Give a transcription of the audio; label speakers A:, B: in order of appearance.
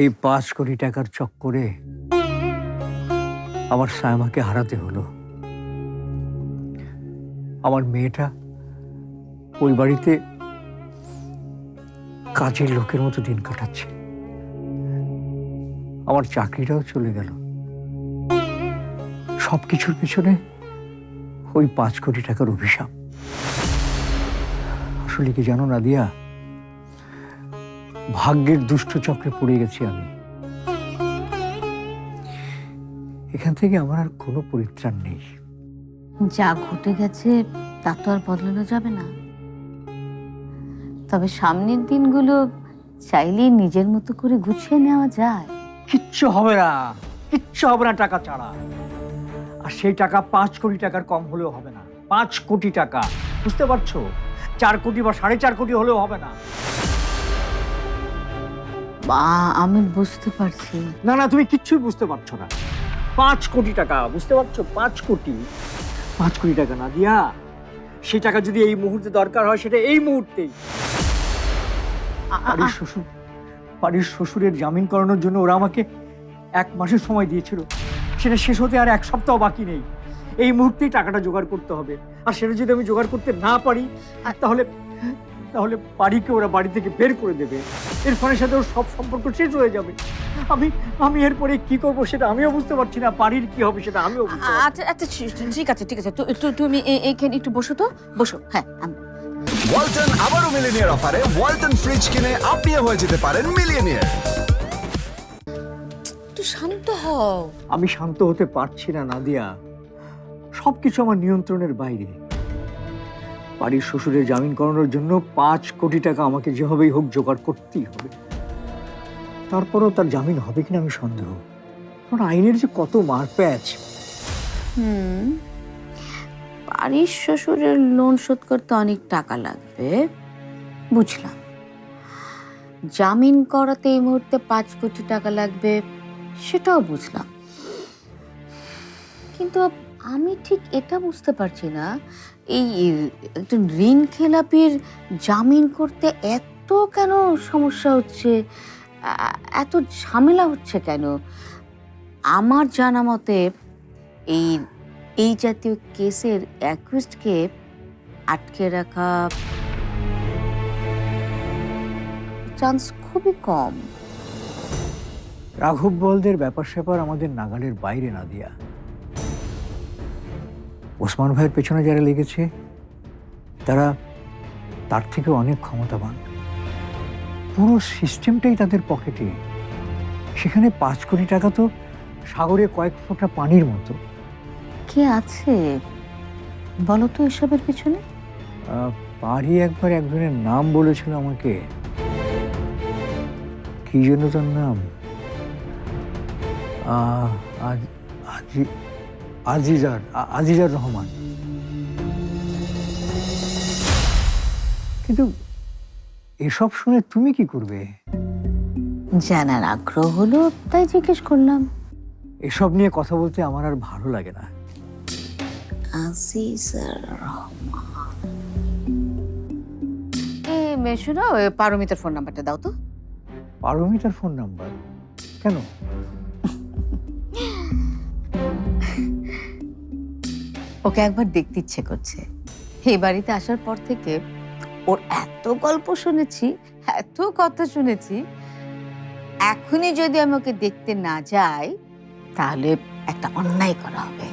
A: এই পাঁচ কোটি টাকার চক্করে আমার সায়মাকে হারাতে হলো। আমার মেয়েটা ওই বাড়িতে কাজের লোকের মতো দিন কাটাচ্ছে। আমার চাকরিটাও চলে গেল। সব কিছুর পিছনে ওই পাঁচ কোটি টাকার অভিশাপ। আসলে কি জানো না দিয়া ভাগ্যের দুষ্ট চক্রে পড়ে গেছি আমি। এখান থেকে আমার আর কোনো পরিত্রাণ নেই।
B: যা ঘটে গেছে তা তো আর বদলানো যাবে না। তবে সামনের দিনগুলো চাইলেই নিজের মতো করে গুছিয়ে নেওয়া যায়।
A: কিচ্ছু হবে না। কিচ্ছু হবে না টাকা ছাড়া। আর সেই টাকা পাঁচ কোটি টাকার কম হলেও হবে না। পাঁচ কোটি টাকা। বুঝতে পারছ? চার কোটি বা সাড়ে চার কোটি হলেও হবে না।
B: আমি বুঝতে পারছি।
A: না না তুমি কিচ্ছুই বুঝতে পারছ না। পাঁচ কোটি টাকা বুঝতে পারছ? পাঁচ কোটি? পাঁচ কোটি টাকা না দিয়া। সেই টাকা যদি এই মুহূর্তে দরকার হয় সেটা এই মুহূর্তেই। বাড়ির শ্বশুর বাড়ির শ্বশুরের জামিন করানোর জন্য ওরা আমাকে এক মাসের সময় দিয়েছিল। সেটা শেষ হতে আর এক সপ্তাহ বাকি নেই। এই মুহূর্তেই টাকাটা জোগাড় করতে হবে। আর সেটা যদি আমি জোগাড় করতে না পারি তাহলে তাহলে বাড়িকে ওরা বাড়ি থেকে বের করে দেবে। এরফানের সাথে ওর সব সম্পর্ক শেষ হয়ে যাবে। আমি আমি এরপরে কি করব সেটা আমিও বুঝতে পারছি না বাড়ির কি হবে সেটা আমিও বুঝতে
C: আচ্ছা আচ্ছা ঠিক- আছে ঠিক আছে। তো একটু তুমি এ- এইখানে একটু বসো তো। বসো হ্যাঁ
D: ওয়ালটন আবারও মিলিনিয়ার অফারে ওয়ালটন ফ্রিজ কিনে আপনিও হয়ে যেতে পারেন মিলিয়নিয়ার।
C: একটু শান্ত হও।
A: আমি শান্ত হতে পারছি না নাদিয়া। সবকিছু আমার নিয়ন্ত্রণের বাইরে। বাড়ির শ্বশুরের জামিন করানোর জন্য পাঁচ কোটি টাকা আমাকে যেভাবেই হোক জোগাড় করতেই হবে। তারপরও তার জামিন হবে কিনা আমি সন্দেহ। কারণ আইনের যে কত মারপ্যাচ।
B: হুম, বাড়ির শ্বশুরের লোন শোধ করতে অনেক টাকা লাগবে। বুঝলাম। জামিন করাতে এই মুহূর্তে পাঁচ কোটি টাকা লাগবে, সেটাও বুঝলাম। কিন্তু আমি ঠিক এটা বুঝতে পারছি না। এই একজন ঋণ খেলাপির জামিন করতে এত কেন সমস্যা হচ্ছে? এত ঝামেলা হচ্ছে কেন? আমার জানা মতে এই এই জাতীয় কেসের অ্যাকুইস্টকে আটকে রাখা চান্স খুবই কম।
A: রাঘব বলদের ব্যাপার স্যাপার আমাদের নাগালের বাইরে না দিয়া। ওসমান ভাইয়ের পেছনে যারা লেগেছে তারা তার থেকে অনেক ক্ষমতাবান। পুরো সিস্টেমটাই তাদের পকেটে। সেখানে পাঁচ কোটি টাকা তো সাগরে কয়েক ফোঁটা পানির মতো।
B: কে আছে? বলো তো এসবের পিছনে।
A: পারি একবার একজনের নাম বলেছিল আমাকে। কি জন্য তার নাম? আজ- আজি- আজিজার আজিজার রহমান। কিন্তু এসব শুনে তুমি কি করবে?
B: জানার আগ্রহ হলো তাই জিজ্ঞেস করলাম।
A: এসব নিয়ে কথা বলতে আমার আর ভালো লাগে না।
B: আজিজার
C: শোনো পারমিতার ফোন নাম্বারটা দাও তো।
A: পারমিতার ফোন নাম্বার? কেন?
B: ওকে একবার দেখতে ইচ্ছে করছে। এই বাড়িতে আসার পর থেকে ওর এত গল্প শুনেছি, এত কথা শুনেছি, এখনই যদি আমি ওকে দেখতে না যাই, তাহলে একটা অন্যায় করা হবে।